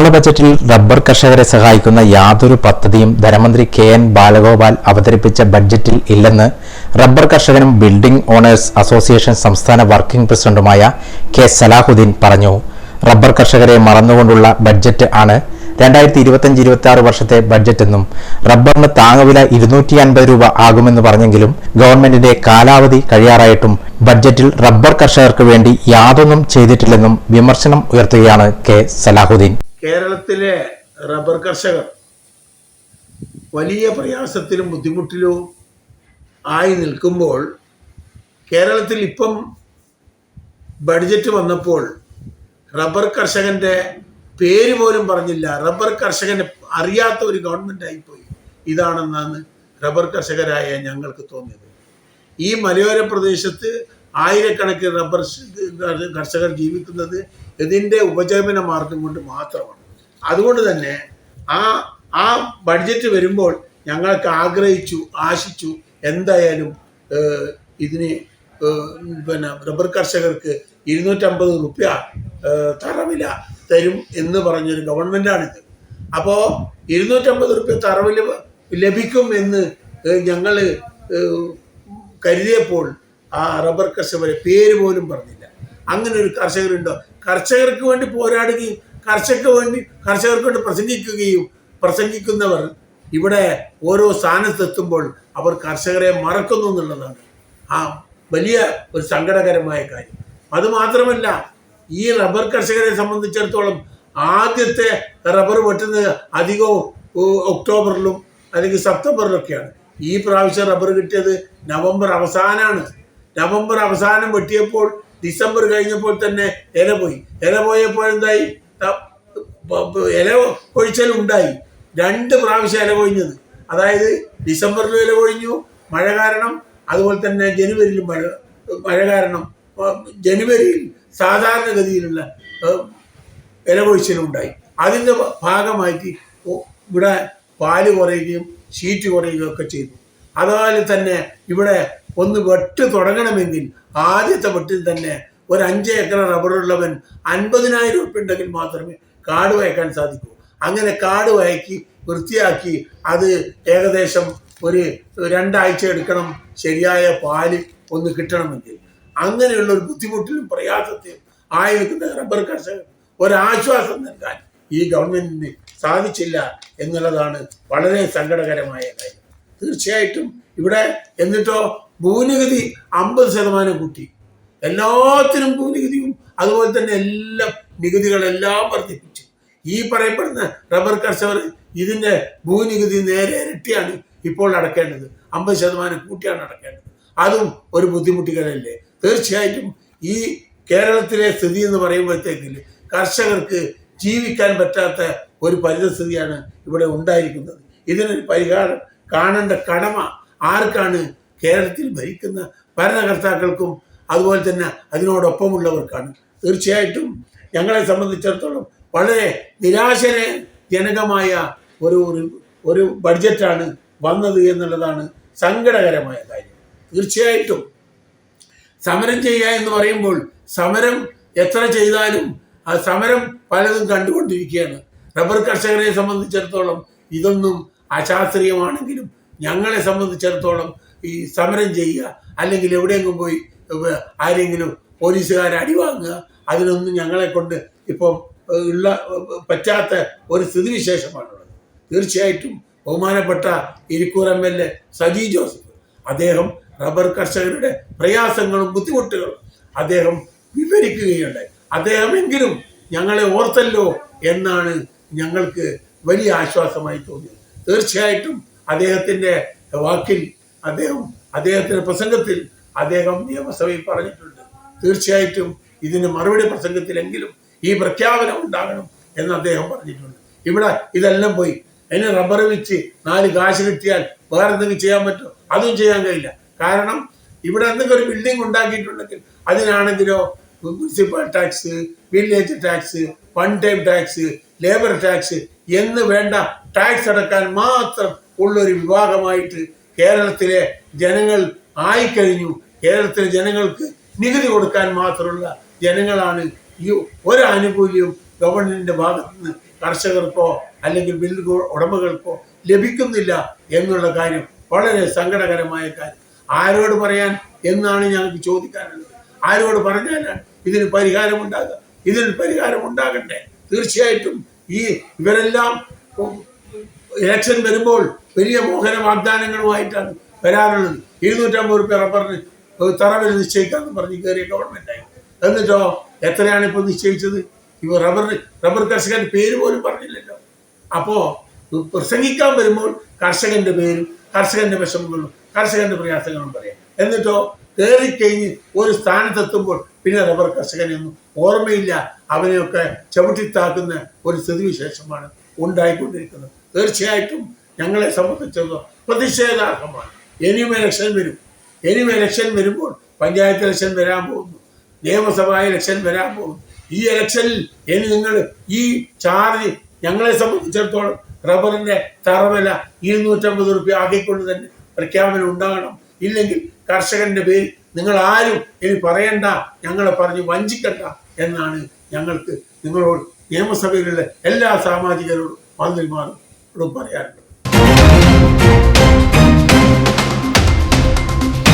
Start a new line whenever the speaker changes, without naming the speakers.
കേരള ബജറ്റിൽ റബ്ബർ കർഷകരെ സഹായിക്കുന്ന യാതൊരു പദ്ധതിയും ധനമന്ത്രി കെ എൻ ബാലഗോപാൽ അവതരിപ്പിച്ച ബഡ്ജറ്റിൽ ഇല്ലെന്ന് റബ്ബർ കർഷകനും ബിൽഡിംഗ് ഓണേഴ്സ് അസോസിയേഷൻ സംസ്ഥാന വർക്കിംഗ് പ്രസിഡന്റുമായ കെ സലാഹുദ്ദീൻ പറഞ്ഞു. റബ്ബർ കർഷകരെ മറന്നുകൊണ്ടുള്ള ബഡ്ജറ്റ് ആണ് രണ്ടായിരത്തി ഇരുപത്തിയഞ്ച് ഇരുപത്തി ആറ് വർഷത്തെ ബഡ്ജറ്റെന്നും റബ്ബറിന് താങ്ങുവില ഇരുന്നൂറ്റി അൻപത് രൂപ ആകുമെന്ന് പറഞ്ഞെങ്കിലും ഗവൺമെന്റിന്റെ കാലാവധി കഴിയാറായിട്ടും ബഡ്ജറ്റിൽ റബ്ബർ കർഷകർക്ക് വേണ്ടി യാതൊന്നും ചെയ്തിട്ടില്ലെന്നും വിമർശനം ഉയർത്തുകയാണ് കെ സലാഹുദ്ദീൻ.
കേരളത്തിലെ റബ്ബർ കർഷകർ വലിയ പ്രയാസത്തിലും ബുദ്ധിമുട്ടിലും ആയി നിൽക്കുമ്പോൾ കേരളത്തിൽ ഇപ്പം ബഡ്ജറ്റ് വന്നപ്പോൾ റബ്ബർ കർഷകന്റെ പേര് പോലും പറഞ്ഞില്ല. റബ്ബർ കർഷകനെ അറിയാത്ത ഒരു ഗവൺമെന്റ് ആയിപ്പോയി. ഇതാണെന്നാണ് റബ്ബർ കർഷകരായ ഞങ്ങൾക്ക് തോന്നിയത്. ഈ മലയോര പ്രദേശത്ത് ആയിരക്കണക്കിന് റബ്ബർ കർഷകർ ജീവിക്കുന്നത് ഇതിന്റെ ഉപജീവന മാർഗം കൊണ്ട് മാത്രമാണ്. അതുകൊണ്ട് തന്നെ ആ ആ ബഡ്ജറ്റ് വരുമ്പോൾ ഞങ്ങൾക്ക് ആഗ്രഹിച്ചു ആശിച്ചു എന്തായാലും ഇതിന് പിന്നെ റബ്ബർ കർഷകർക്ക് ഇരുന്നൂറ്റമ്പത് റുപ്യ തറവില തരും എന്ന് പറഞ്ഞൊരു ഗവൺമെന്റാണിത് അപ്പോൾ ഇരുന്നൂറ്റമ്പത് റുപ്യ തറവില ലഭിക്കും എന്ന് ഞങ്ങൾ കരുതിയപ്പോൾ ആ റബ്ബർ കർഷകരെ പേര് പോലും പറഞ്ഞില്ല. അങ്ങനെ ഒരു കർഷകരുണ്ടോ? കർഷകർക്ക് വേണ്ടി പോരാടുകയും കർഷകർക്ക് വേണ്ടി കർഷകർക്ക് വേണ്ടി പ്രസംഗിക്കുകയും പ്രസംഗിക്കുന്നവർ ഇവിടെ ഓരോ സ്ഥാനത്തെത്തുമ്പോൾ അവർ കർഷകരെ മറക്കുന്നു എന്നുള്ളതാണ്. ആ വലിയ ഒരു സങ്കടകരമായ കാര്യം. അതുമാത്രമല്ല ഈ റബ്ബർ കർഷകരെ സംബന്ധിച്ചിടത്തോളം ആദ്യത്തെ റബ്ബർ വെട്ടുന്നത് അധികവും ഒക്ടോബറിലും അല്ലെങ്കിൽ സെപ്റ്റംബറിലൊക്കെയാണ്. ഈ പ്രാവശ്യം റബ്ബർ കിട്ടിയത് നവംബർ അവസാനമാണ് നവംബർ അവസാനം വെട്ടിയപ്പോൾ ഡിസംബർ കഴിഞ്ഞപ്പോൾ തന്നെ ഇല പോയി. ഇല പോയപ്പോൾ എന്തായി? ഇല കൊഴിച്ചലുണ്ടായി രണ്ട് പ്രാവശ്യം ഇല കൊഴിഞ്ഞത്. അതായത് ഡിസംബറിലും ഇല കൊഴിഞ്ഞു. മഴ കാരണം അതുപോലെ തന്നെ ജനുവരിയിലും മഴ മഴ കാരണം ജനുവരിയിൽ സാധാരണഗതിയിലുള്ള ഇല കൊഴിച്ചിലുണ്ടായി അതിന്റെ ഭാഗമായിട്ട് ഇവിടെ പാൽ കുറയുകയും ഷീറ്റ് കുറയുകയും ഒക്കെ ചെയ്തു. അതുപോലെ തന്നെ ഇവിടെ ഒന്ന് വെട്ട് തുടങ്ങണമെങ്കിൽ ആദ്യത്തെ വെട്ടിൽ തന്നെ ഒരു അഞ്ച് ഏക്കർ റബ്ബറുള്ളവൻ അൻപതിനായിരം ഉറുപ്പ് ഉണ്ടെങ്കിൽ മാത്രമേ കാട് വയ്ക്കാൻ സാധിക്കൂ. അങ്ങനെ കാട് വയക്കി വൃത്തിയാക്കി അത് ഏകദേശം ഒരു രണ്ടാഴ്ച എടുക്കണം. ശരിയായ പാൽ ഒന്ന് കിട്ടണമെങ്കിൽ. അങ്ങനെയുള്ള ഒരു ബുദ്ധിമുട്ടിലും പ്രയാസത്തെയും ആയി നിൽക്കുന്ന റബ്ബർ കർഷകർ ഒരാശ്വാസം നൽകാൻ ഈ ഗവൺമെന്റിന് സാധിച്ചില്ല എന്നുള്ളതാണ് വളരെ സങ്കടകരമായ കാര്യം. തീർച്ചയായിട്ടും ഇവിടെ എന്നിട്ടോ ഭൂനികുതി അമ്പത് ശതമാനം കൂട്ടി. എല്ലാത്തിനും ഭൂനികുതിയും അതുപോലെ തന്നെ എല്ലാ നികുതികളെല്ലാം വർദ്ധിപ്പിച്ചു. ഈ പറയപ്പെടുന്ന റബ്ബർ കർഷകർ ഇതിന്റെ ഭൂനികുതി നേരെ ഇരട്ടിയാണ് ഇപ്പോൾ അടക്കേണ്ടത് അമ്പത് ശതമാനം കൂട്ടിയാണ് അടക്കേണ്ടത് അതും ഒരു ബുദ്ധിമുട്ടുകളല്ലേ? തീർച്ചയായിട്ടും ഈ കേരളത്തിലെ സ്ഥിതി എന്ന് പറയുമ്പോഴത്തേക്കിൽ കർഷകർക്ക് ജീവിക്കാൻ പറ്റാത്ത ഒരു പരിതസ്ഥിതിയാണ് ഇവിടെ ഉണ്ടായിരിക്കുന്നത്. ഇതിനൊരു പരിഹാരം കാണേണ്ട കടമ ആർക്കാണ് കേരളത്തിൽ ഭരിക്കുന്ന ഭരണകർത്താക്കൾക്കും അതുപോലെ തന്നെ അതിനോടൊപ്പമുള്ളവർക്കാണ്. തീർച്ചയായിട്ടും ഞങ്ങളെ സംബന്ധിച്ചിടത്തോളം വളരെ നിരാശനെ ജനകമായ ഒരു ഒരു- ഒരു ബഡ്ജറ്റാണ് വന്നത് എന്നുള്ളതാണ് സങ്കടകരമായ കാര്യം. തീർച്ചയായിട്ടും സമരം ചെയ്യുക എന്ന് പറയുമ്പോൾ സമരം എത്ര ചെയ്താലും ആ സമരം പലതും കണ്ടുകൊണ്ടിരിക്കുകയാണ്. റബ്ബർ കർഷകരെ സംബന്ധിച്ചിടത്തോളം ഇതൊന്നും അശാസ്ത്രീയമാണെങ്കിലും ഞങ്ങളെ സംബന്ധിച്ചിടത്തോളം ഈ സമരം ചെയ്യുക അല്ലെങ്കിൽ എവിടെയെങ്കിലും പോയി ആരെങ്കിലും പോലീസുകാരെ അടിവാങ്ങുക അതിനൊന്നും ഞങ്ങളെ കൊണ്ട് ഇപ്പം ഉള്ള പറ്റാത്ത ഒരു സ്ഥിതിവിശേഷമാണുള്ളത്. തീർച്ചയായിട്ടും ബഹുമാനപ്പെട്ട Irikkur M L A Saji Joseph അദ്ദേഹം റബ്ബർ കർഷകരുടെ പ്രയാസങ്ങളും ബുദ്ധിമുട്ടുകളും അദ്ദേഹം വിവരിക്കുകയുണ്ടായി. അദ്ദേഹമെങ്കിലും ഞങ്ങളെ ഓർത്തല്ലോ എന്നാണ് ഞങ്ങൾക്ക് വലിയ ആശ്വാസമായി തോന്നിയത്. തീർച്ചയായിട്ടും അദ്ദേഹത്തിന്റെ വാക്കിൽ അദ്ദേഹം അദ്ദേഹത്തിന്റെ പ്രസംഗത്തിൽ അദ്ദേഹം നിയമസഭയിൽ പറഞ്ഞിട്ടുണ്ട്. തീർച്ചയായിട്ടും ഇതിന് മറുപടി പ്രസംഗത്തിലെങ്കിലും ഈ പ്രഖ്യാപനം ഉണ്ടാകണം എന്ന് അദ്ദേഹം പറഞ്ഞിട്ടുണ്ട്. ഇവിടെ ഇതെല്ലാം പോയി. എന്നെ റബ്ബർ വെച്ച് നാല് കാശ് കിട്ടിയാൽ വേറെ എന്തെങ്കിലും ചെയ്യാൻ പറ്റുമോ അതും ചെയ്യാൻ കഴിയില്ല. കാരണം ഇവിടെ എന്തെങ്കിലും ഒരു ബിൽഡിംഗ് ഉണ്ടാക്കിയിട്ടുണ്ടെങ്കിൽ അതിനാണെങ്കിലോ municipal tax village tax one time tax labour tax എന്ന് വേണ്ട ടാക്സ് അടക്കാൻ മാത്രം ഉള്ളൊരു വിഭാഗമായിട്ട് കേരളത്തിലെ ജനങ്ങൾ ആയിക്കഴിഞ്ഞു. കേരളത്തിലെ ജനങ്ങൾക്ക് നികുതി കൊടുക്കാൻ മാത്രമുള്ള ജനങ്ങളാണ് ഈ ഒരു ആനുകൂല്യവും ഗവൺമെന്റിന്റെ ഭാഗത്ത് നിന്ന് കർഷകർക്കോ അല്ലെങ്കിൽ ബിൽ ഉടമകൾക്കോ ലഭിക്കുന്നില്ല എന്നുള്ള കാര്യം വളരെ സങ്കടകരമായ കാര്യം. ആരോട് പറയാൻ എന്നാണ് ഞങ്ങൾക്ക് ചോദിക്കാനുള്ളത്. ആരോട് പറഞ്ഞാലാണ് ഇതിന് പരിഹാരമുണ്ടാകുക. ഇതിന് പരിഹാരം ഉണ്ടാകട്ടെ തീർച്ചയായിട്ടും ഈ ഇവരെല്ലാം ഇലക്ഷൻ വരുമ്പോൾ വലിയ മോഹന വാഗ്ദാനങ്ങളുമായിട്ടാണ് വരാറുള്ളത്. ഇരുന്നൂറ്റമ്പത് റുപ്യ റബ്ബറിന് തറവിൽ നിശ്ചയിക്കാമെന്ന് പറഞ്ഞ് കയറിയ ഗവൺമെന്റായി എന്നിട്ടോ എത്രയാണ് ഇപ്പോൾ നിശ്ചയിച്ചത്? ഇപ്പോൾ റബ്ബർ റബ്ബർ കർഷകന്റെ പേര് പോലും പറഞ്ഞില്ലല്ലോ. അപ്പോൾ പ്രസംഗിക്കാൻ വരുമ്പോൾ കർഷകന്റെ പേരും കർഷകന്റെ വിഷമങ്ങളും കർഷകന്റെ പ്രയാസങ്ങളും പറയാം. എന്നിട്ടോ കയറിക്കഴിഞ്ഞ് ഒരു സ്ഥാനത്തെത്തുമ്പോൾ പിന്നെ റബ്ബർ കർഷകനെയൊന്നും ഓർമ്മയില്ല. അവനെയൊക്കെ ചവിട്ടിത്താക്കുന്ന ഒരു സ്ഥിതിവിശേഷമാണ് ഉണ്ടായിക്കൊണ്ടിരിക്കുന്നത്. തീർച്ചയായിട്ടും ഞങ്ങളെ സംബന്ധിച്ചിടത്തോളം പ്രതിഷേധാർഹമാണ്. ഇനിയും ഇലക്ഷൻ വരും. ഇനിയും ഇലക്ഷൻ വരുമ്പോൾ പഞ്ചായത്ത് ഇലക്ഷൻ വരാൻ പോകുന്നു. നിയമസഭാ ഇലക്ഷൻ വരാൻ പോകുന്നു. ഈ ഇലക്ഷനിൽ ഇനി നിങ്ങൾ ഈ ചാർജ് ഞങ്ങളെ സംബന്ധിച്ചിടത്തോളം റബ്ബറിന്റെ തറവില ഇരുന്നൂറ്റമ്പത് റുപ്യ ആക്കിക്കൊണ്ട് തന്നെ പ്രഖ്യാപനം ഉണ്ടാകണം. ഇല്ലെങ്കിൽ കർഷകന്റെ പേര് നിങ്ങൾ ആരും ഇനി പറയണ്ട ഞങ്ങളെ പറഞ്ഞ് വഞ്ചിക്കണ്ട എന്നാണ് ഞങ്ങൾക്ക് നിങ്ങളോട് നിയമസഭയിലുള്ള എല്ലാ സാമാജികരോടും മന്ത്രിമാരോടും പറയാനുള്ളത്